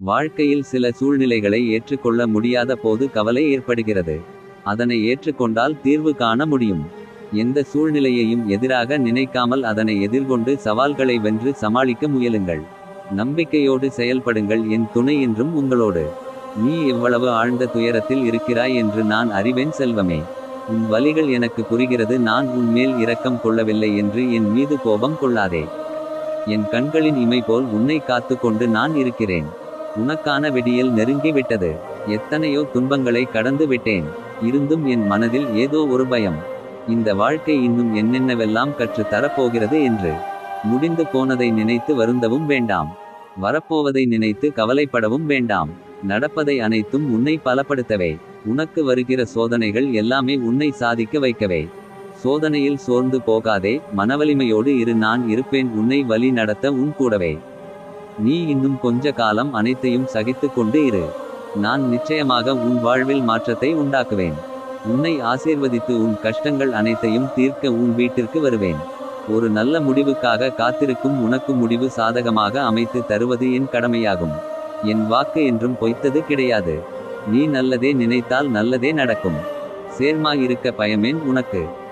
வாழ்க்கையில் சில சூழ்நிலைகளை ஏற்றுக்கொள்ள முடியாத போது கவலை ஏற்படுகிறது. அதனை ஏற்றுக்கொண்டால் தீர்வு காண முடியும். எந்த சூழ்நிலையையும் எதிராக நினைக்காமல் அதனை எதிர்கொண்டு சவால்களை வென்று சமாளிக்க முயலுங்கள். நம்பிக்கையோடு செயல்படுங்கள் என் துணை என்றும் உங்களோடு. நீ எவ்வளவு ஆழ்ந்த துயரத்தில் இருக்கிறாய் என்று நான் அறிவேன் செல்வமே. உன் வழிகள் எனக்கு புரிகிறது நான் உன் மேல் இரக்கம் கொள்ளவில்லை என்று என் மீது கோபம் கொள்ளாதே. என் கண்களின் இமை போல் உன்னை காத்து கொண்டு நான் இருக்கிறேன். உனக்கான விடியல் நெருங்கி விட்டது. எத்தனையோ துன்பங்களை கடந்து விட்டேன். இருந்தும் என் மனதில் ஏதோ ஒரு பயம். இந்த வாழ்க்கை இன்னும் என்னென்னவெல்லாம் கற்றுத் தரப்போகிறது என்று. முடிந்து போனதை நினைத்து வருந்தவும் வேண்டாம். வரப்போவதை நினைத்து கவலைப்படவும் வேண்டாம். நடப்பதை அனைத்தும் உன்னை பலப்படுத்தவே. உனக்கு வருகிற சோதனைகள் எல்லாமே உன்னை சாதிக்க வைக்கவே. சோதனையில் சோர்ந்து போகாதே மனவலிமையோடு இரு நான் இருப்பேன் உன்னை வழி நடத்த உன் கூடவே. நீ இன்னும் கொஞ்ச காலம் அனைத்தையும் சகித்துக் கொண்டு இரு. நான் நிச்சயமாக உன் வாழ்வில் மாற்றத்தை உண்டாக்குவேன். உன்னை ஆசீர்வதித்து உன் கஷ்டங்கள் அனைத்தையும் தீர்க்க உன் வீட்டிற்கு வருவேன். ஒரு நல்ல முடிவுக்காக காத்திருக்கும் உனக்கு முடிவு சாதகமாக அமைத்து தருவது என் கடமையாகும். என் வாக்கு என்றும் பொய்த்தது கிடையாது. நீ நல்லதே நினைத்தால் நல்லதே நடக்கும். சேர்மா இருக்க பயமேன் உனக்கு.